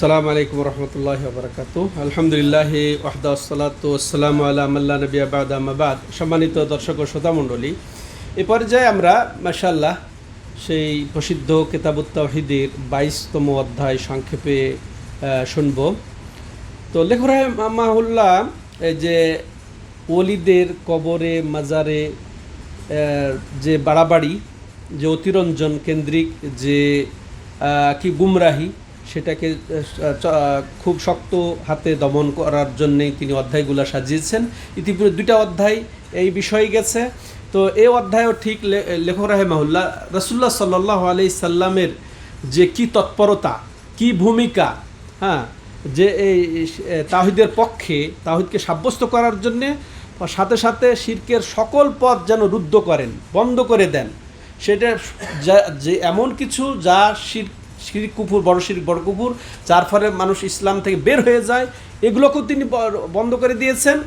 সালাম আলাইকুম রহমতুল্লাহ বরকাত আলহামদুলিল্লাহ ওয়াহদা সালাত সালাম আল্লাহ নবী আবাদ আমাবাদ সম্মানিত দর্শক ও শ্রোতা মণ্ডলী, এ পর্যায়ে আমরা মাশাল্লাহ সেই প্রসিদ্ধ কেতাবুত তাহিদের বাইশতম অধ্যায় সংক্ষেপে শুনব। তো লেখক এই যে ওলিদের কবরে, মাজারে যে বাড়াবাড়ি, যে অতিরঞ্জন কেন্দ্রিক, যে কি গুমরাহি সেটাকে খুব শক্ত হাতে দমন করার জন্যেই তিনি অধ্যায়গুলো সাজিয়েছেন। ইতিপূর্বে দুইটা অধ্যায় এই বিষয়ে গেছে। তো এই অধ্যায়ও ঠিক লেখক রাহেমাহুল্লাহ রসুল্লাহ সাল্লাহ আলি সাল্লামের যে কি তৎপরতা, কি ভূমিকা হ্যাঁ যে এই তাহিদের পক্ষে তাহিদকে সাব্যস্ত করার জন্যে, সাথে সাথে শির্কের সকল পথ যেন রুদ্ধ করেন, বন্ধ করে দেন। সেটা যা- যে এমন কিছু যা শির শির কুপুর বড় শির বড় কুপুর যার ফলে মানুষ ইসলাম থেকে বের হয়ে যায়। এগুলোকেও তিনি বন্ধ করে দিয়েছেন।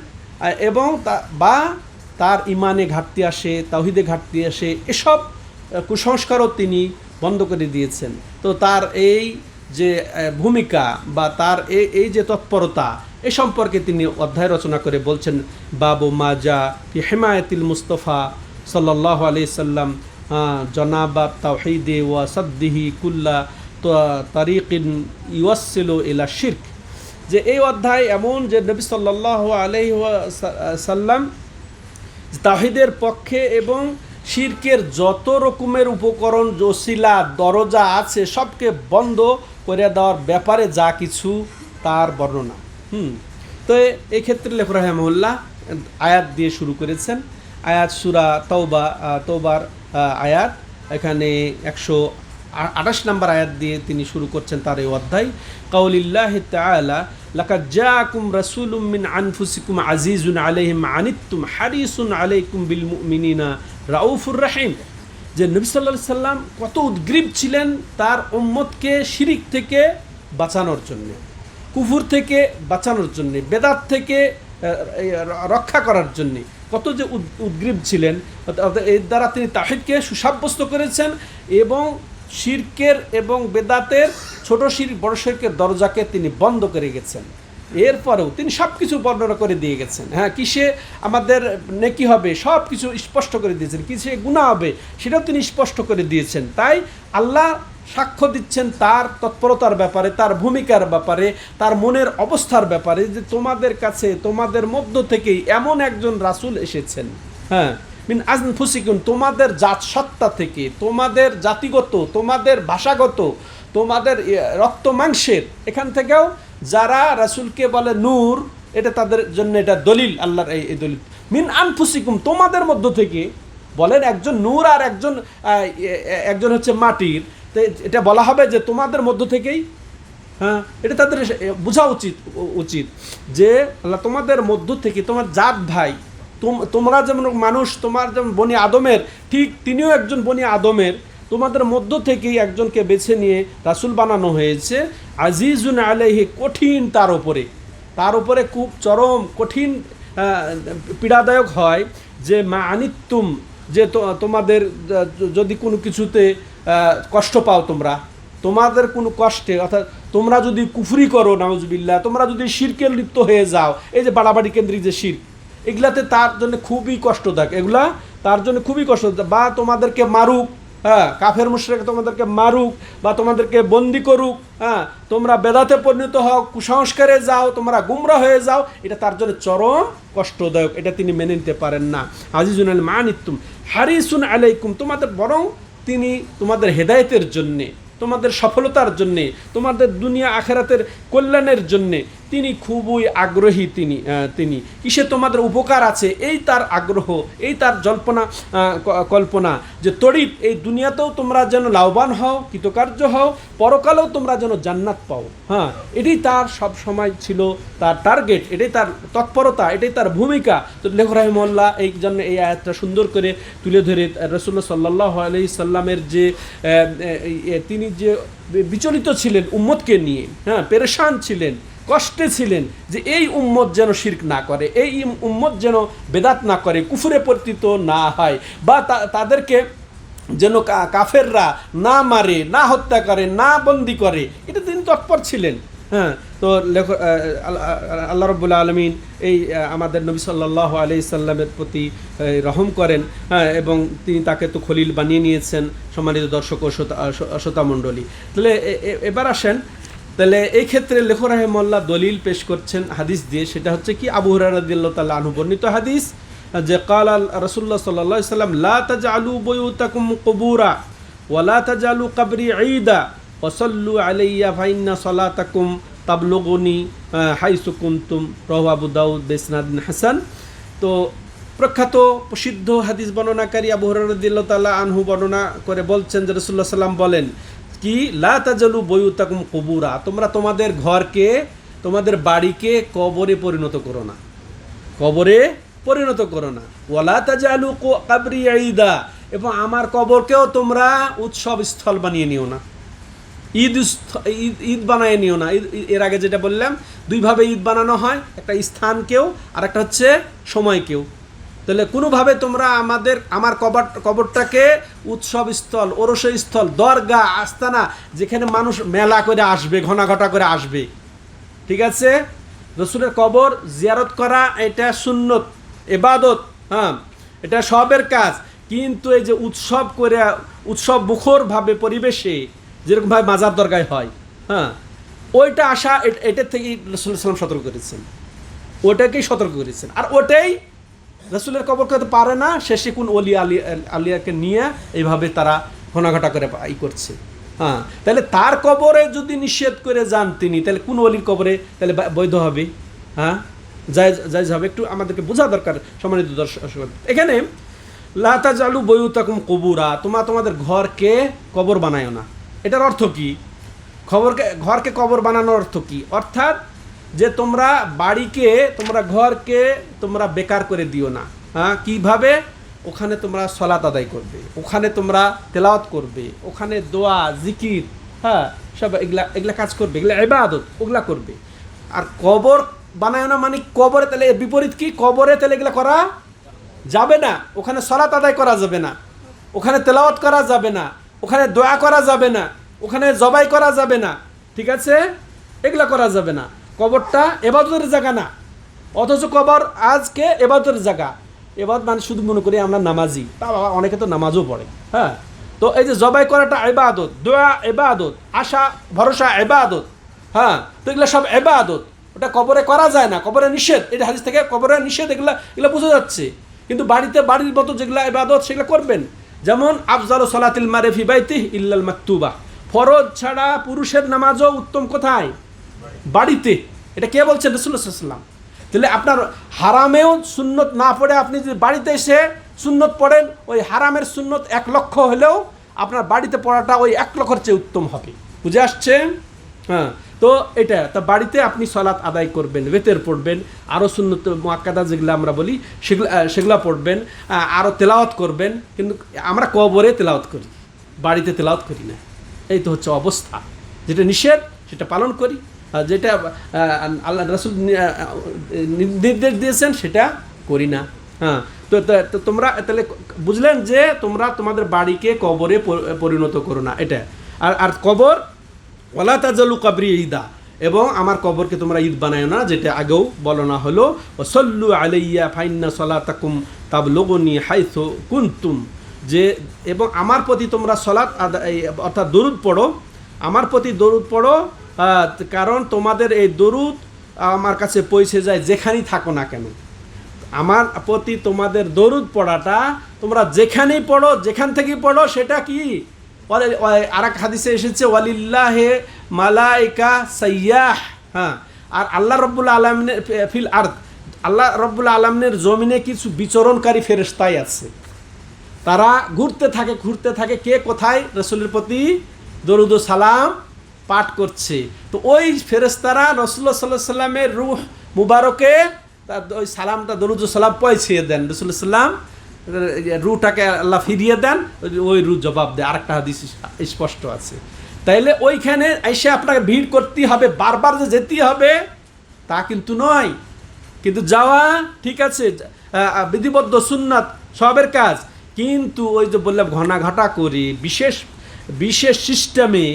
এবং বা তার ইমানে ঘাটতি আসে তাহিদে ঘাটতি আসে, এসব কুসংস্কারও তিনি বন্ধ করে দিয়েছেন। তো তার এই যে ভূমিকা বা তার এই যে তৎপরতা, এ সম্পর্কে তিনি অধ্যায় রচনা করে বলছেন, বাবু মাজা ফি হেমায়তিল মুস্তফা সাল্লাহ আলি সাল্লাম জনাবা তাহিদে ওয়া সদ্দিহি কুল্লা তারিকিন ইউয়াসিল ইলা শির্ক। যে এই অধ্যায় এমন যে নবী সাল্লাহ আলহি সাল্লাম তাহিদের পক্ষে এবং শির্কের যত রকমের উপকরণ, জসিলা, দরজা আছে, সবকে বন্ধ করে দেওয়ার ব্যাপারে যা কিছু তার বর্ণনা। হুম। তো এ- এই ক্ষেত্রে লেখ রাহেমুল্লাহ আয়াত দিয়ে শুরু করেছেন। আয়াত সুরা তৌবা তৌবার আয়াত, এখানে একশো আঠাশ নম্বর আয়াত দিয়ে তিনি শুরু করছেন তার এই অধ্যায়। কাউলিল্লাহ জাআকুম রাসূলুম মিন আনফুসিকুম আজিজুন আলাইহিম আনিত্তুম হারিসুন আলাইকুম বিল মুমিনিনা রাউফুর রাহিম। যে নবী আলাইহি সাল্লাম কত উদ্গ্রীব ছিলেন তার উম্মতকে শিরিক থেকে বাঁচানোর জন্য, কুফুর থেকে বাঁচানোর জন্যে, বেদাত থেকে রক্ষা করার জন্যে। কত যে উদ- উদ্গ্রীব ছিলেন এর দ্বারা তিনি তাহিদকে সুসাব্যস্ত করেছেন এবং শিরকের এবং বেদাতের ছোট শির, বড় শিরকের দরজাকে তিনি বন্ধ করে গেছেন। এরপরেও তিনি সব কিছু বর্ণনা করে দিয়ে গেছেন। হ্যাঁ কিসে আমাদের নেকি হবে সব কিছু স্পষ্ট করে দিয়েছেন। কিসে গুণা হবে, সেটাও তিনি স্পষ্ট করে দিয়েছেন। তাই আল্লাহ সাক্ষ্য দিচ্ছেন তার তৎপরতার ব্যাপারে, তার ভূমিকার ব্যাপারে, তার মনের অবস্থার ব্যাপারে যে তোমাদের কাছে, তোমাদের মধ্য থেকেই এমন একজন রাসুল এসেছেন। হ্যাঁ মিন আজন ফুসিকুন তোমাদের জাত সত্তা থেকে তোমাদের জাতিগত তোমাদের ভাষাগত তোমাদের ইয়ে, রক্ত মাংসের এখান থেকেও যারা রাসূলকে বলে নূর এটা তাদের জন্য এটা দলিল আল্লাহর এই দলিল। মিন আনফুসিকুম তোমাদের মধ্য থেকে বলেন একজন নূর আর একজন একজন হচ্ছে মাটির এটা বলা হবে যে তোমাদের মধ্য থেকেই হ্যাঁ এটা তাদের বোঝা উচিত উচিত যে আল্লাহ তোমাদের মধ্য থেকে তোমার জাত ভাই তোমরা যেমন মানুষ, তোমার যেমন বনি আদমের, ঠিক তিনিও একজন বনি আদমের, তোমাদের মধ্য থেকেই একজনকে বেছে নিয়ে রাসূল বানানো হয়েছে। আজিজুন আলাইহি, কঠিন তার উপরে। তার উপরে খুব চরম, কঠিন পীড়াদায়ক হয় যে, মা আনিত্তুম, যে তোমাদের যদি কোনো কিছুতে কষ্ট পাও তোমরা। তোমাদের কোনো কষ্টে, অর্থাৎ তোমরা যদি কুফরি করো, নাউজবিল্লাহ, তোমরা যদি শিরকে লিপ্ত হয়ে যাও, এই যে বাড়াবাড়ি কেন্দ্রিক যে শির এগুলাতে তার জন্য খুবই কষ্টদায়ক। এগুলা তার জন্য খুবই কষ্ট বা তোমাদেরকে মারুক হ্যাঁ কাফের মুশরেক তোমাদেরকে মারুক বা তোমাদেরকে বন্দি করুক হ্যাঁ তোমরা বেদাতে পরিণত হও, কুসংস্কারে যাও, তোমরা গুমরা হয়ে যাও, এটা তার জন্য চরম কষ্টদায়ক। এটা তিনি মেনে নিতে পারেন না। আজিজুন আল মানিতুম, হারিসুন আলাইকুম, তোমাদের বরং তিনি তোমাদের হেদায়েতের জন্যে, তোমাদের সফলতার জন্যে, তোমাদের দুনিয়া আখেরাতের কল্যাণের জন্যে তিনি খুবই আগ্রহী তিনি তিনি। কিসে তোমাদের উপকার আছে? এই তার আগ্রহ, এই তার জল্পনা কল্পনা যে তড়িৎ, এই দুনিয়াতেও তোমরা যেন লাভবান হও, কৃতকার্য হও, পরকালেও তোমরা যেন জান্নাত পাও। হ্যাঁ এটাই তার সব সময় ছিল তার টার্গেট এটাই তার তৎপরতা, এটাই তার ভূমিকা। তো লেখ রাহিমল্লাহ এই জন্য এই আয়াতটা সুন্দর করে তুলে ধরে রসুল্লা সাল্লাহ আলি সাল্লামের যে তিনি যে বিচলিত ছিলেন উম্মতকে নিয়ে হ্যাঁ পেরেশান ছিলেন কষ্টে ছিলেন যে এই উম্মত যেন শির্ক না করে, এই উম্মত যেন বেদাত না করে, কুফুরে পরিচিত না হয় বা তাদেরকে যেন কাফেররা না মারে, না হত্যা করে, না বন্দি করে, এটা তিনি তৎপর ছিলেন। হ্যাঁ তো লেখ আল্লাহ রব্বুল্লা আলমিন এই আমাদের নবী সাল্লাহ আলি সাল্লামের প্রতি রহম করেন হ্যাঁ এবং তিনি তাকে তো খলিল বানিয়ে নিয়েছেন সম্মানিত দর্শক ও শ্রোতামণ্ডলী। তাহলে এবার আসেন তাহলে এই ক্ষেত্রে লেখ রাহেমল্লা দলিল পেশ করছেন হাদিস দিয়ে, সেটা হচ্ছে কি, আবু হরারদিল্লা তাল্লাহ আনুবর্ণিত হাদিস, যে কাল রসুল্লাহ সাল্লাহ সাল্লাম লা তাজআলু বুয়ুতাকুম কুবুরা ওয়ালা তাজআলু কবরি ঈদা ওসল্লু আলাইয়া ফাইন্না সলাতাকুম তাবলুগুনি হাইসু কুন্তুম রহু আবু দাউদ বেসনাদিন হাসান। তো প্রখ্যাত, প্রসিদ্ধ হাদিস বর্ণনাকারী আবু হরদিল্লা তাল্লাহ আনহু বর্ণনা করে বলছেন যে রসুল্লাহ সাল্লাম বলেন কি? লাতাজালু বয়ুতাকুম কবুরা। তোমরা তোমাদের ঘরকে, তোমাদের বাড়িকে কবরে পরিণত করো না। কবরে পরিণত করো না। ওয়ালা তাজালু কাবরি ঈদা। এবং আমার কবরকেও তোমরা উৎসব স্থল বানিয়ে নিও না। ঈদ ঈদ বানিয়ে নিও না। এর আগে যেটা বললাম, দুইভাবে ঈদ বানানো হয়। একটা স্থানকেও আর একটা হচ্ছে সময়কেও। তাহলে কোনোভাবে তোমরা আমাদের, আমার কবর, কবরটাকে উৎসব স্থল ওরস স্থল দরগা আস্তানা, যেখানে মানুষ মেলা করে আসবে, ঘনাঘটা করে আসবে। ঠিক আছে? রসুলের কবর জিয়ারত করা, এটা সুন্নত, এবাদত হ্যাঁ এটা সবের কাজ। কিন্তু এই যে উৎসব করে, উৎসব মুখরভাবে পরিবেশে যেরকমভাবে মাজার দরগায় হয় হ্যাঁ ওইটা আসা এ- এটার থেকেই রসুল সতর্ক করেছেন। ওটাকেই সতর্ক করেছেন। আর ওটাই রসুলের কবর করতে পারে না শেষে কোন অলি আলী, আলিয়াকে নিয়ে এইভাবে তারা ঘনাঘটা করে ই করছে। হ্যাঁ তাহলে তার কবরে যদি নিষেধ করে যান তিনি, তাহলে কোন অলির কবরে তাহলে বৈধ হবে? হ্যাঁ যাই যাই হবে। একটু আমাদেরকে বোঝা দরকার, সম্মানিত দর্শক এখানে লাতা জালু বইউতাকুম কবুরা তোমরা তোমাদের ঘরকে কবর বানায়ও না। এটার অর্থ কি? খবরকে, ঘরকে কবর বানানোর অর্থ কি? অর্থাৎ যে তোমরা বাড়িকে, তোমরা ঘরকে, তোমরা বেকার করে দিও না। হ্যাঁ কীভাবে? ওখানে তোমরা সলাত আদায় করবে, ওখানে তোমরা তেলাওয়াত করবে, ওখানে দোয়া, জিকির হ্যাঁ সব এগুলা এগুলা কাজ করবে, এগুলা এবাদত ওগুলা করবে। আর কবর বানায় না মানে কবরে তাহলে বিপরীত কি? কবরে তাহলে এগুলা করা যাবে না। ওখানে সলাত আদায় করা যাবে না। ওখানে তেলাওয়াত করা যাবে না। ওখানে দোয়া করা যাবে না। ওখানে জবাই করা যাবে না। ঠিক আছে? এগুলা করা যাবে না। কবরটা এবাদতের জায়গা না। অথচ কবর আজকে এবাদতের জায়গা। এবার মানে শুধু মনে করি আমরা নামাজি। তা বাবা, অনেকে তো নামাজও পড়ে। হ্যাঁ? তো এই যে জবাই করাটা এবাদত, দোয়া এবাদত, আশা, ভরসা এবাদত। হ্যাঁ? তো এগুলো সব এবাদত। ওটা কবরে করা যায় না, কবরে নিষেধ। এটা হাদিস থেকে কবরে নিষেধ এগুলা, এগুলো বোঝা যাচ্ছে। কিন্তু বাড়িতে বাড়ির মতো যেগুলো এবাদত, সেগুলো করবেন। যেমন, আফজাল সলাতিল মারেফি বাইতি ইল্লাল মাকতুবা। ফরজ ছাড়া পুরুষের নামাজও উত্তম কোথায়? বাড়িতে, এটা কে বলছেন রসুল্লাহাম তাহলে আপনার হারামেও সুন্নত না পড়ে আপনি যদি বাড়িতে এসে সুন্নত পড়েন, ওই হারামের সুন্নত এক লক্ষ হলেও আপনার বাড়িতে পড়াটা ওই এক লক্ষর চেয়ে উত্তম হবে। বুঝে আসছে? হ্যাঁ তো এটা, তা বাড়িতে আপনি সলাৎ আদায় করবেন বেতের পড়বেন, আরও সুন্নত মোয়াক্কাদা যেগুলো আমরা বলি, সেগুলো সেগুলো পড়বেন আরও তেলাওয়াত করবেন, কিন্তু আমরা কবরে তেলাওয়াত করি, বাড়িতে তেলাওয়াত করি না। এই তো হচ্ছে অবস্থা। যেটা নিষেধ, সেটা পালন করি। যেটা আল্লাহ রসুল নির্দেশ দিয়েছেন সেটা করি না। হ্যাঁ তো তোমরা, তাহলে বুঝলেন যে তোমরা তোমাদের বাড়িকে কবরে পরিণত করো না, এটা। আর আর কবর ওলা তাজালু কাবরি ঈদা, এবং আমার কবরকে তোমরা ঈদ বানায় না, যেটা আগেও বলনা হলো সল্লু আলাইয়া ফাইন্না সলা তাকুম তাব লগনি হাইথ কুন্তুম, যে, এবং আমার প্রতি তোমরা সলাৎ অর্থাৎ দরুদ পড়ো, আমার প্রতি দরুদ পড়ো কারণ তোমাদের এই দরুদ আমার কাছে পৌঁছে যায় যেখানেই থাকো না কেন। আমার প্রতি তোমাদের দরুদ পড়াটা তোমরা যেখানেই পড়ো, যেখান থেকেই পড়ো সেটা কি? আর এক হাদিসে এসেছে, ওয়ালিল্লাহে মালাইকা সাইয়াহ। হ্যাঁ। আর আল্লাহ রব্বুল আলমিনের ফিল আর্থ আল্লাহ রব্বুল আলমিনের জমিনে কিছু বিচরণকারী ফেরেস্তাই আছে। তারা ঘুরতে থাকে ঘুরতে থাকে। কে কোথায়? রসুলের প্রতি দরুদ সালাম। পাঠ করছে। তো ওই ফেরেস্তারা রসুল্লাহ সাল্লাহ সাল্লামের রুহ মুবারকে তার ওই সালামটা, দরুদ ও সালাম পৌঁছিয়ে দেন। রসুল্লাহ সাল্লাম রুটাকে আল্লাহ ফিরিয়ে দেন, ওই রু জবাব দেয়। আরেকটা হাদিস স্পষ্ট আছে। তাইলে ওইখানে এসে আপনাকে ভিড় করতে হবে, বারবার যে যেতে হবে, তা কিন্তু নয়। কিন্তু যাওয়া ঠিক আছে বিধিবদ্ধ সুন্নাত সবের কাজ। কিন্তু ওই যে বললাম ঘনাঘটা করে বিশেষ বিশেষ সিস্টেমে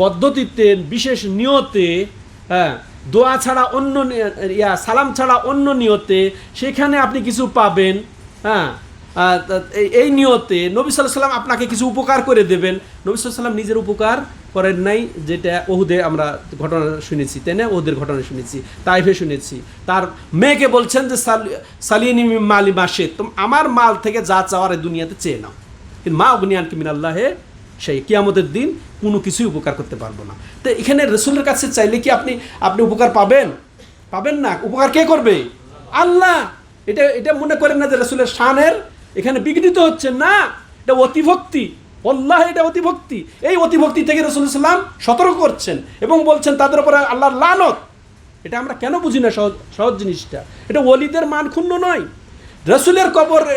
পদ্ধতিতে, বিশেষ নিয়তে হ্যাঁ দোয়া ছাড়া অন্য ইয়া, সালাম ছাড়া অন্য নিয়তে সেখানে আপনি কিছু পাবেন হ্যাঁ এই- নিয়তে নবী সাল্লাহ সাল্লাম আপনাকে কিছু উপকার করে দেবেন। নবী সাল্লাম নিজের উপকার করেন নাই, যেটা ওহুদে আমরা ঘটনা শুনেছি, তাই না? ওহুদের ঘটনা শুনেছি, তাইফে শুনেছি। তার মেয়েকে বলছেন যে, সাল- সালিনী মালি মাসে আমার মাল থেকে যা চাওয়ার এই দুনিয়াতে চেয়ে নাও। কিন্তু মা অগ্নিয়ান কিমিন আল্লাহে সেই কিয়ামতের দিন কোনো কিছুই উপকার করতে পারব না। তো এখানে রসুলের কাছে চাইলে কি আপনি আপনি উপকার পাবেন? পাবেন না। উপকার কে করবে? আল্লাহ! এটা এটা মনে করেন না যে রসুলের শানের এখানে বিঘ্নিত হচ্ছে। না, এটা অতিভক্তি। আল্লাহ এটা অতিভক্তি। এই অতিভক্তি থেকে রসুল ইসলাম সতর্ক করছেন এবং বলছেন, তাদের উপরে আল্লাহর লানত। এটা আমরা কেন বুঝি না সহজ সহজ জিনিসটা? এটা ওলিদের মান ক্ষুণ্ণ নয়। রসুলের কবর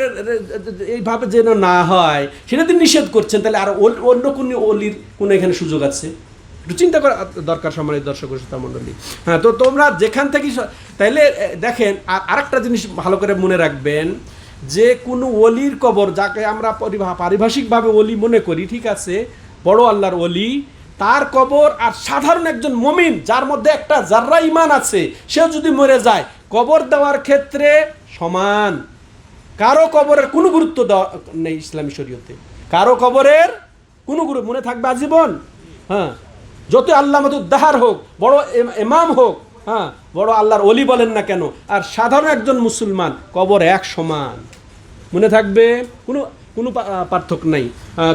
এইভাবে যেন না হয়, সেটা তিনি নিষেধ করছেন। তাহলে আর অন্য কোন অলির কোনো এখানে সুযোগ আছে? একটু চিন্তা করা দরকার সম্মানিত দর্শক শ্রোতা মণ্ডলী। হ্যাঁ তো তোমরা যেখান থেকে তাইলে দেখেন, আর আরেকটা জিনিস ভালো করে মনে রাখবেন যে, কোনো অলির কবর যাকে আমরা পরিভা- পারিভাষিকভাবে অলি মনে করি, ঠিক আছে? বড় আল্লাহর অলি, তার কবর আর সাধারণ একজন মমিন, যার মধ্যে একটা জাররা ইমান আছে, সেও যদি মরে যায়, কবর দেওয়ার ক্ষেত্রে সমান। কারও কবরের কোনো গুরুত্ব দেওয়া নেই ইসলামী শরীয়তে। কারও কবরের কোনো গুরুত্ব মনে থাকবে আজীবন। হ্যাঁ যত আল্লাহ দাহার হোক, বড় এম- ইমাম হোক হ্যাঁ বড় আল্লাহর অলি বলেন না কেন, আর সাধারণ একজন মুসলমান, কবর এক সমান। মনে থাকবে কোনো কোনো পার্থক্য নাই।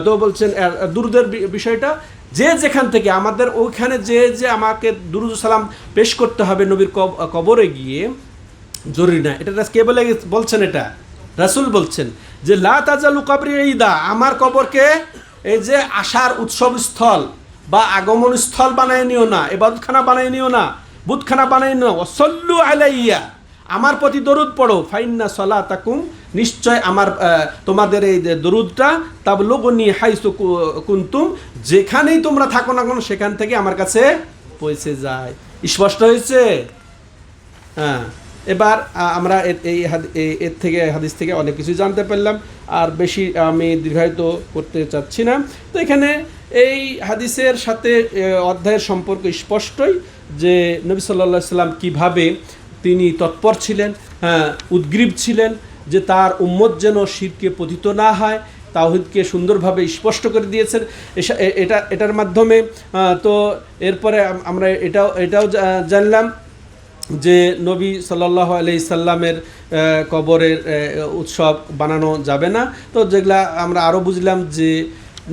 তো বলছেন দুরুদের বিষয়টা, যে যেখান থেকে আমাদের ওইখানে যে যে আমাকে দুরুদ সালাম পেশ করতে হবে নবীর কব- কবরে গিয়ে, জরুরি না। এটা কে বলে বলছেন এটা। রাসুল বলছেন যে, লা কবরি ঈদা আমার কবরকে এই যে আশার উৎসব স্থল বা আগমন স্থল বানায় নিও না এবাদতখানা বানায় নিও না বুধখানা বানায় নিও সল্লু আলাইয়া, আমার প্রতি দরুদ পড়ো, ফাইন্না সলা তাকুম নিশ্চয় আমার তোমাদের এই যে দরুদটা তাব লোগনি হাইসু কুন্তুম, যেখানেই তোমরা থাকো না কেন, সেখান থেকে আমার কাছে পৌঁছে যায়। স্পষ্ট হয়েছে? হ্যাঁ। এবার আমরা এই এর থেকে, হাদিস থেকে অনেক কিছু জানতে পারলাম। আর বেশি আমি দীর্ঘায়িত করতে চাচ্ছি না। তো এখানে এই হাদিসের সাথে অধ্যায়ের সম্পর্ক স্পষ্টই যে নবী সাল্লা সাল্লাম কীভাবে তিনি তৎপর ছিলেন হ্যাঁ উদ্গ্রীব ছিলেন, যে তার উম্মত যেন শিরকে পতিত না হয়, তাওহিদকে সুন্দরভাবে স্পষ্ট করে দিয়েছেন। এটা, এটার মাধ্যমে তো এরপরে আমরা এটাও এটাও জানলাম। যে নবী সাল্লাহ আলি সাল্লামের কবরের উৎসব বানানো যাবে না। তো যেগুলা আমরা আরও বুঝলাম যে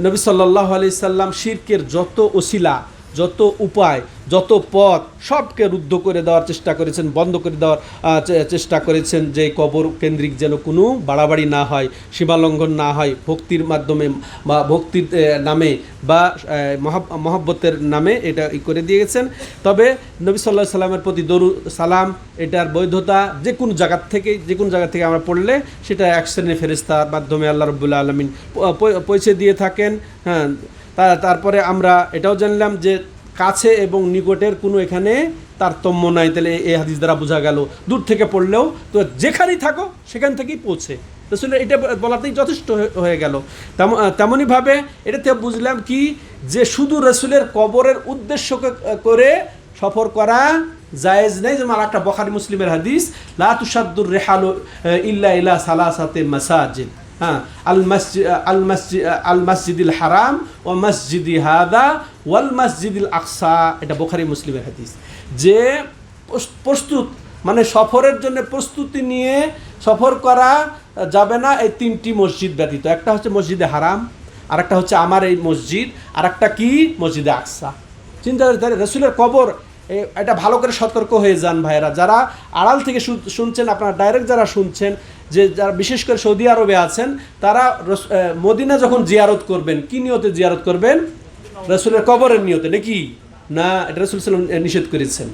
নবী সাল্লাহ আলি সাল্লাম শিরকের যত ওসিলা যত উপায়, যত পথ সবকে রুদ্ধ করে দেওয়ার চেষ্টা করেছেন, বন্ধ করে দেওয়ার চেষ্টা করেছেন যে কবর কেন্দ্রিক যেন কোনো বাড়াবাড়ি না হয় সীমালঙ্ঘন না হয়, ভক্তির মাধ্যমে বা ভক্তির নামে বা মহাব- মহাব্বতের নামে এটা করে দিয়ে গেছেন তবে নবী সাল্লাহ সাল্লামের প্রতি দরু, সালাম, এটার বৈধতা যে কোনো জায়গার থেকে, যে কোনো জায়গা থেকে আমরা পড়লে সেটা এক শ্রেণির ফেরিস্তার মাধ্যমে আল্লাহ রবুল্লা আলমিন পৌঁছে দিয়ে থাকেন। হ্যাঁ তা- তারপরে আমরা এটাও জানলাম যে কাছে এবং নিকটের কোনো এখানে তারতম্য নাই। তাহলে এই হাদিস দ্বারা বোঝা গেল। দূর থেকে পড়লেও তো যেখানেই থাকো, সেখান থেকেই পৌঁছে। রসুলের এটা বলাতেই যথেষ্ট হয়ে- গেল। তেম- তেমনইভাবে এটাতে বুঝলাম কি, যে শুধু রসুলের কবরের উদ্দেশ্য ক- করে সফর করা জায়েজ নেই। যেমন একটা বখারি মুসলিমের হাদিস, লা তুসাদ্দুর রেহালু ইল্লা ইলা সালাসাতে মাসাজিদ। হ্যাঁ আল হারাম হাদা ওয়াল এটা বোখারি মুসলিমের যে প্রস- প্রস্তুত মানে সফরের জন্য প্রস্তুতি নিয়ে সফর করা যাবে না এই তিনটি মসজিদ ব্যতীত। একটা হচ্ছে মসজিদে হারাম আর একটা হচ্ছে আমার এই মসজিদ আর একটা কি? মসজিদে আকসা। চিন্তা রসুলের কবর এটা ভালো করে সতর্ক হয়ে যান ভাইয়েরা। যারা আড়াল থেকে শুনছেন, আপনারা ডাইরেক্ট যারা শুনছেন, যে যারা বিশেষ করে সৌদি আরবে আছেন, তারা মদিনা যখন জিয়ারত করবেন, কি নিয়তে জিয়ারত করবেন? রসুলের কবরের নিয়তে, নাকি? না, এটা রসুল নিষেধ করেছেন।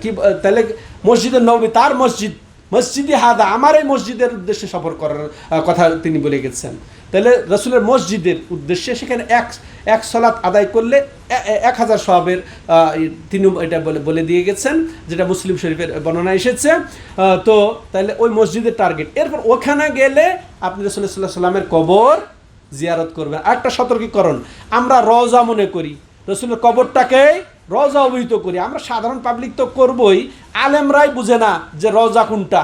কি, তাহলে মসজিদের নবী, তার মসজিদ মসজিদে হাদা, আমার এই মসজিদের উদ্দেশ্যে সফর করার কথা তিনি বলে গেছেন। তাহলে রসুলের মসজিদের উদ্দেশ্যে সেখানে এক এক সলাৎ আদায় করলে এক হাজার সবের তিনি এটা বলে বলে দিয়ে গেছেন, যেটা মুসলিম শরীফের বর্ণনা এসেছে। তো তাহলে ওই মসজিদের টার্গেট। এরপর ওখানে গেলে আপনি রসুল্লাহ সাল্লাহ সাল্লামের কবর জিয়ারত করবেন। একটা সতর্কীকরণ, আমরা রজা মনে করি। রসুলের কবরটাকে রজা অবহিত করি। আমরা সাধারণ পাবলিক তো করবই আলেমরাই বুঝে না যে রজা কোনটা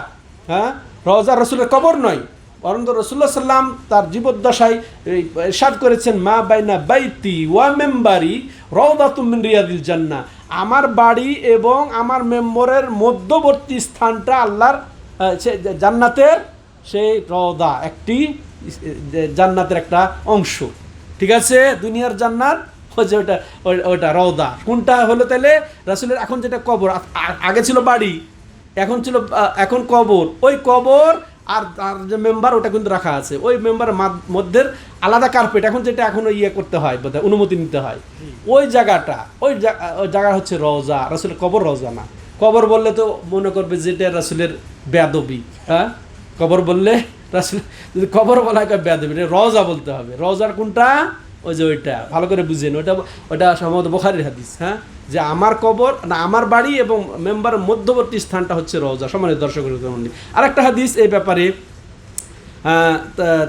হ্যাঁ? রজা রসুলের কবর নয় বরং রসুল্লাহ সাল্লাম তার জীবদ্দশায় ইরশাদ করেছেন, মা বাইনা বাইতি ওয়া মেম্বারি রওদাতুম রিয়াদিল জান্না আমার বাড়ি এবং আমার মেম্বরের মধ্যবর্তী স্থানটা আল্লাহর জান্নাতের সেই রওদা, একটি জান্নাতের একটা অংশ। ঠিক আছে? দুনিয়ার জান্নাত যে ওটা ওটা রওদা। কোনটা হলো তাহলে? রাসুলের এখন যেটা কবর আগে ছিল বাড়ি এখন ছিল এখন কবর। ওই কবর আর তার যে মেম্বার ওটা কিন্তু রাখা আছে। ওই মেম্বারের মধ্যে আলাদা কার্পেট এখন যেটা এখন ইয়ে করতে হয় বোধহয় অনুমতি নিতে হয়। ওই জায়গাটা ওই জায়গা হচ্ছে রওজা। রাসুলের কবর রওজা না। কবর বললে তো মনে করবে যেটা রাসুলের বেদবি হ্যাঁ? কবর বললে রাসুল যদি কবর বলা হয় বেদবি রওজা বলতে হবে। রওজার কোনটা? ওই যে ওইটা, ভালো করে বুঝেন, ওইটা ওটা সম্ভবত বোখারির হাদিস হ্যাঁ? যে আমার কবর, না, আমার বাড়ি এবং মেম্বার মধ্যবর্তী স্থানটা হচ্ছে রওজা সমানের দর্শক আর একটা হাদিস এই ব্যাপারে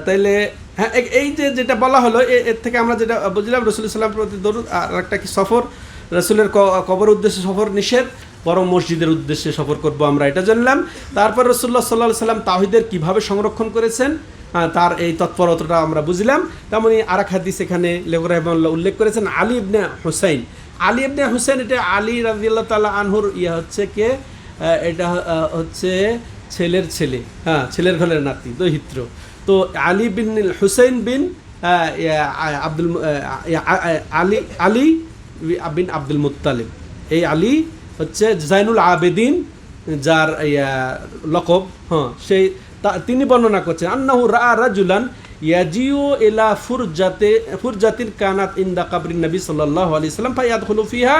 তাইলে হ্যাঁ এই যে যেটা বলা হলো এর থেকে আমরা যেটা বুঝলাম রসুল সাল্লাম প্রতি দরুদ, আর একটা কি সফর, রসুলের কবর উদ্দেশ্যে সফর নিষেধ, বরং মসজিদের উদ্দেশ্যে সফর করব আমরা, এটা জানলাম। তারপর রসুল্লাহ সাল্লাহ সাল্লাম তাহিদের কীভাবে সংরক্ষণ করেছেন? তার এই তৎপরতাটা আমরা বুঝলাম। তেমনি আর এক হাদিস এখানে লেখক রহমাল্লাহ উল্লেখ করেছেন, আলী ইবনে হুসাইন। আলী ইবনে হুসাইন, এটা আলী রাজিয়াল্লাহ তাল্লাহ আনহুর ইয়ে হচ্ছে কে? এটা হচ্ছে ছেলের ছেলে। হ্যাঁ ছেলের ঘরের নাতি, দহিত্র। তো আলী বিন হুসেইন বিন আব্দুল আলী আলী বিন আব্দুল মুত্তালিব। এই আলী হচ্ছে জাইনুল আবেদিন, যার লকব। হ্যাঁ সেই তিনি বর্ণনা করছেন আন্নাহু রা রাজুলান ইয়াজিউ ইলা ফুরজাতে ফুরজাতিন কানাত ইনদা কাবরিন নবী সাল্লাল্লাহু আলাইহি সাল্লাম ফায়াদখুলু ফিহা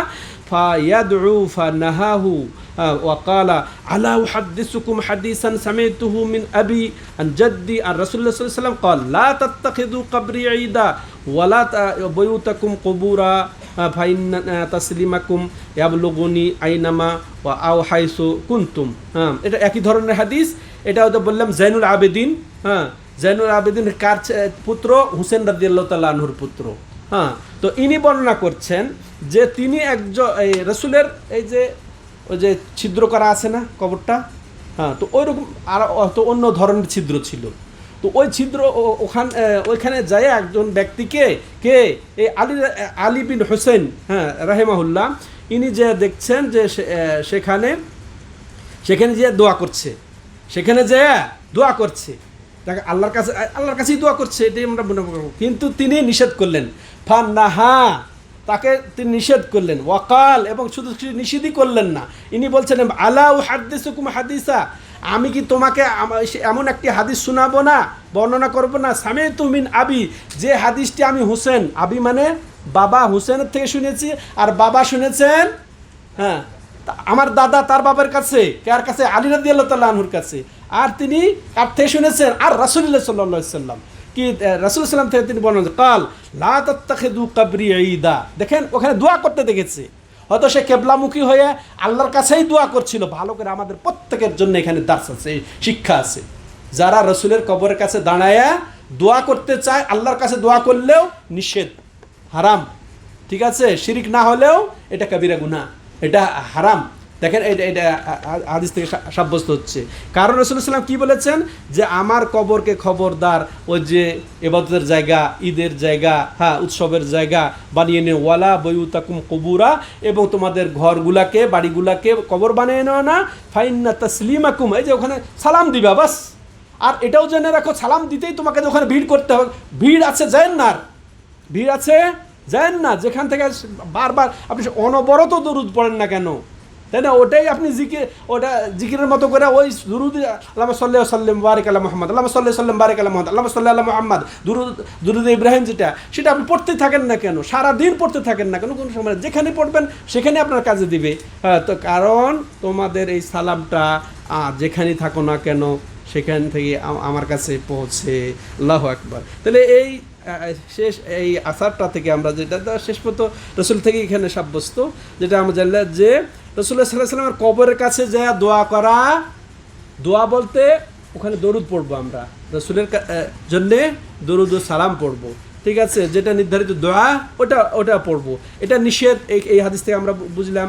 ফায়াদউ ফানাহাহু আহ, وقال ألا أحدثكم حديثا سمعته من أبي عن جدي عن رسول الله صلى الله عليه وسلم قال لا تتخذوا قبري عيدا ولا ت- بيوتكم قبورا آه، فإن آه، تسليمكم يبلغني أينما أو حيث كنتم হ্যাঁ এটা একই ধরনের হাদিস এটা হয়তো বললাম জাইনুল আবেদিন হ্যাঁ জাইনুল আবেদিন কার পুত্র? হুসেন রাদিয়াল্লাহ তাল্লাহ আনহুর পুত্র। হ্যাঁ তো ইনি বর্ণনা করছেন যে তিনি একজন এই রসুলের এই যে, ওই যে ছিদ্র করা আছে না কবরটা? হ্যাঁ তো ওই রকম আর তো অন্য ধরনের ছিদ্র ছিল। তো ওই ছিদ্র ওখান ওইখানে যায় একজন ব্যক্তিকে কে? এই আলী আলী বিন হোসেন হ্যাঁ রাহেমাহুল্লাহ, ইনি যে দেখছেন যে সেখানে সেখানে যে দোয়া করছে। সেখানে যেয়ে দোয়া করছে, তাকে আল্লাহর কাছে, আল্লাহর কাছেই দোয়া করছে, এটাই আমরা মনে করব। কিন্তু তিনি নিষেধ করলেন। ফান নাহা তাকে তিনি নিষেধ করলেন। ওয়াকাল, এবং শুধু নিষেধই করলেন না। ইনি বলছেন আলাউ হাদিসুকুম হাদিসা, আমি কি তোমাকে এমন একটি হাদিস শোনাবো না, বর্ণনা করব না? সামে তুমিন আবি, যে হাদিসটি আমি হুসেন, আবি মানে বাবা হুসেনের থেকে শুনেছি, আর বাবা শুনেছেন হ্যাঁ আমার দাদা তার বাবার কাছে, কার কাছে? আলী রাদি আল্লাহ তাল্লাহ আনহুর কাছে। আর তিনি আর থেকে শুনেছেন, আর রাসুলিল্লাহ সাল্লাহ সাল্লাম কি রাসুল সাল্লাম থেকে তিনি বলেন কাল লা তাত্তাখিদু কাবরি ঈদা। দেখেন, ওখানে দোয়া করতে দেখেছে। হয়তো সে কেবলামুখী হয়ে আল্লাহর কাছেই দোয়া করছিল। ভালো করে আমাদের প্রত্যেকের জন্য এখানে দাস আছে, শিক্ষা আছে। যারা রসুলের কবরের কাছে দাঁড়ায়া দোয়া করতে চায়, আল্লাহর কাছে দোয়া করলেও নিষেধ, হারাম। ঠিক আছে? শিরিক না হলেও এটা কবিরা গুনাহ। এটা হারাম। দেখেন এটা এটা হাদিস থেকে সাব্যস্ত হচ্ছে। কারণ রসুলাম কি বলেছেন? যে আমার কবরকে খবরদার ওই যে এবাদতের জায়গা, ঈদের জায়গা হ্যাঁ উৎসবের জায়গা বানিয়ে নে ওয়ালা বইউতাকুম কবুরা, এবং তোমাদের ঘরগুলাকে, বাড়িগুলাকে কবর বানিয়ে নেও না। ফাইন্না তাসলিমাকুম, এই যে ওখানে সালাম দিবা, বাস। আর এটাও জেনে রাখো, সালাম দিতেই তোমাকে ওখানে ভিড় করতে হবে। ভিড় আছে যায় না। ভিড় আছে যান না যেখান থেকে বারবার আপনি অনবরত দরুদ পড়েন না কেন? তাই না? ওটাই আপনি জিকির ওটা জিকিরের মতো করে ওই দুরুদ আল্লাহ সাল্লাহ সাল্লাম বারিক আল্লাহ মোহাম্মদ আল্লাহ সাল্লাহ সাল্লাম বারিক আল্লাহ মোহাম্মদ আল্লাহ সাল্লাহ আল্লাহ মোহাম্মদ। দুরুদ দুরুদ ইব্রাহিম যেটা সেটা আপনি পড়তে থাকেন না কেন? সারা দিন পড়তে থাকেন না কেন? কোনো সময় যেখানে পড়বেন সেখানে আপনার কাজে দিবে। হ্যাঁ, তো কারণ তোমাদের এই সালামটা যেখানেই থাকো না কেন সেখান থেকে আমার কাছে পৌঁছে। আল্লাহ আকবার। তাহলে এই শেষ এই আসারটা থেকে আমরা যেটা শেষ পর্যন্ত রসুল থেকে এখানে সাব্যস্ত, যেটা আমরা জানলাম যে রসুল্লাহ সাল্লাহ সাল্লামের কবরের কাছে যা দোয়া করা, দোয়া বলতে ওখানে দরুদ পড়ব আমরা। রসুলের জন্যে দরুদ ও সালাম পড়ব। ঠিক আছে? যেটা নির্ধারিত দোয়া, ওটা ওটা পড়ব। এটা নিষেধ, এই হাদিস থেকে আমরা বুঝলাম।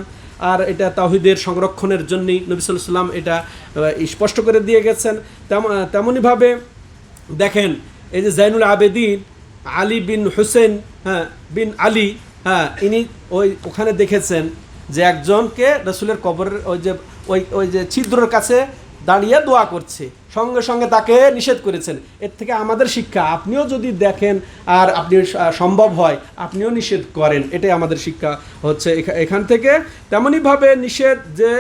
আর এটা তাহিদের সংরক্ষণের জন্যই নবী সাল্লাম এটা স্পষ্ট করে দিয়ে গেছেন। তেমন তেমনইভাবে দেখেন, এই যে জাইনুল আবেদিন আলী বিন হুসেন হ্যাঁ বিন আলী হ্যাঁ ইনি ওই ওখানে দেখেছেন যে একজনকে রসুলের কবরের ওই যে, ওই ওই যে ছিদ্রর কাছে দাঁড়িয়ে দোয়া করছে। সঙ্গে সঙ্গে তাকে নিষেধ করেছেন। এর থেকে আমাদের শিক্ষা, আপনিও যদি দেখেন আর আপনি সম্ভব হয়, আপনিও নিষেধ করেন। এটাই আমাদের শিক্ষা হচ্ছে এখান থেকে। তেমনইভাবে নিষেধ যে,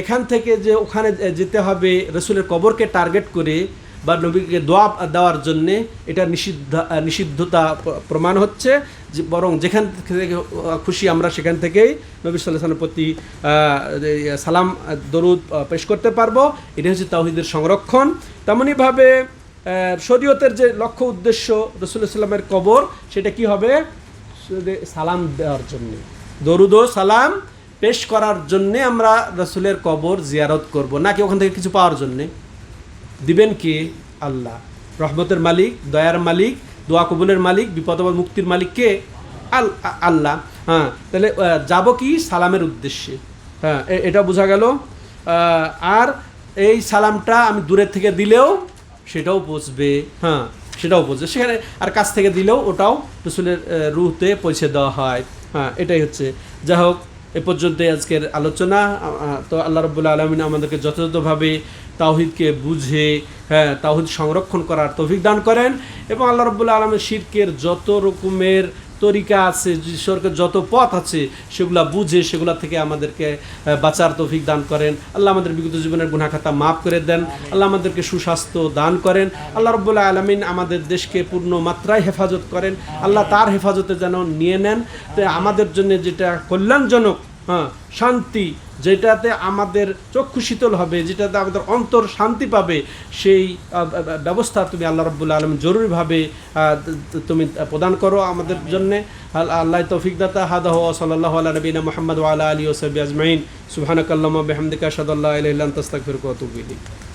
এখান থেকে যে ওখানে যেতে হবে, রসুলের কবরকে টার্গেট করে বা নবীকে দোয়া দেওয়ার জন্যে এটা নিষিদ্ধ নিষিদ্ধতা প্রমাণ হচ্ছে যে বরং যেখান থেকে খুশি আমরা সেখান থেকেই নবী সাল্লাহ সাল্লামের প্রতি সালাম, দরুদ পেশ করতে পারব। এটা হচ্ছে তাহিদের সংরক্ষণ। তেমনইভাবে শরীয়তের যে লক্ষ্য উদ্দেশ্য রসুল্লাহ সাল্লামের কবর, সেটা কি হবে? সালাম দেওয়ার জন্য। দরুদ ও সালাম পেশ করার জন্যে আমরা রসুলের কবর জিয়ারত করব। নাকি ওখান থেকে কিছু পাওয়ার জন্যে? দিবেন কে? আল্লাহ। রহমতের মালিক, দয়ার মালিক, দোয়া কবুলের মালিক বিপদ মুক্তির মালিক কে? আল আল্লাহ। হ্যাঁ তাহলে যাব কি? সালামের উদ্দেশ্যে। হ্যাঁ এটা বোঝা গেল। আর এই সালামটা আমি দূরের থেকে দিলেও সেটাও পৌঁছবে হ্যাঁ সেটাও পৌঁছবে সেখানে আর কাছ থেকে দিলেও ওটাও রসুলের রুহতে পৌঁছে দেওয়া হয়। হ্যাঁ এটাই হচ্ছে। যাই হোক এ পর্যন্ত আজকের আলোচনা। তো আল্লাহ রবুল্লা আলমিন আমাদেরকে যথাযথভাবে তাওহিদকে বুঝে হ্যাঁ তাওহিদ সংরক্ষণ করার তৌফিক দান করেন এবং আল্লাহ রবুল্লা আলমের শিরকের যত রকমের তরিকা আছে ঈশ্বরকে যত পথ আছে, সেগুলা বুঝে, সেগুলা থেকে আমাদেরকে বাঁচার তৌফিক দান করেন। আল্লাহ আমাদের বিগত জীবনের গুণাখাতা মাফ করে দেন। আল্লাহ আমাদেরকে সুস্বাস্থ্য দান করেন। আল্লাহ রব্বুল্লাহ আলমিন আমাদের দেশকে পূর্ণ মাত্রায় হেফাজত করেন। আল্লাহ তার হেফাজতে যেন নিয়ে নেন। তো আমাদের জন্য যেটা কল্যাণজনক হ্যাঁ শান্তি যেটাতে আমাদের চক্ষু শীতল হবে যেটাতে আমাদের অন্তর শান্তি পাবে সেই ব্যবস্থা তুমি আল্লাহ রব্বুল আলম জরুরিভাবে তুমি প্রদান করো আমাদের জন্য। আল্লাহ তৌফিক দাতা সাল্লাহ আল্লাহ নবীনা মোহাম্মদ আল্লাহ আলী ওসবি আজমাইন। সুবহানাকাল্লামা সাদ সাদাল্লাহ আলহিল্লাম তস্তাক আনতা